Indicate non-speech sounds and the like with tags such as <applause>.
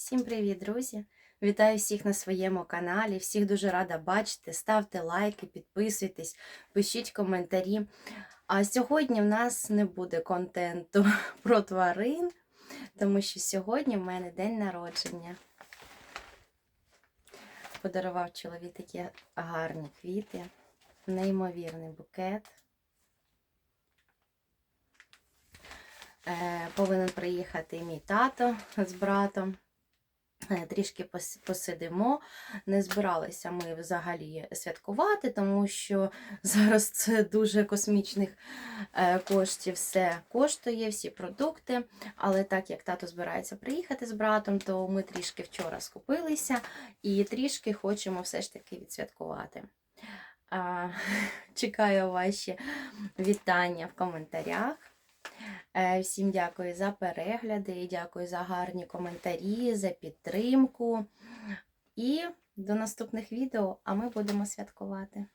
Всім привіт, друзі! Вітаю всіх на своєму каналі. Всіх дуже рада бачити. Ставте лайки, підписуйтесь, пишіть коментарі. А сьогодні в нас не буде контенту <laughs> про тварин, тому що сьогодні в мене день народження. Подарував чоловік такі гарні квіти, неймовірний букет. Е, повинен приїхати мій тато з братом. Трішки посидимо. Не збиралися ми взагалі святкувати, тому що <laughs> зараз це дуже космічних е, коштів все коштує, всі продукти. Але так як тато збирається приїхати з братом, то ми трішки вчора скупилися і трішки хочемо все ж таки відсвяткувати. <laughs> Чекаю ваші вітання в коментарях. Е, Всім дякую за перегляди, дякую за гарні коментарі, за підтримку. І до наступних відео, а ми будемо святкувати.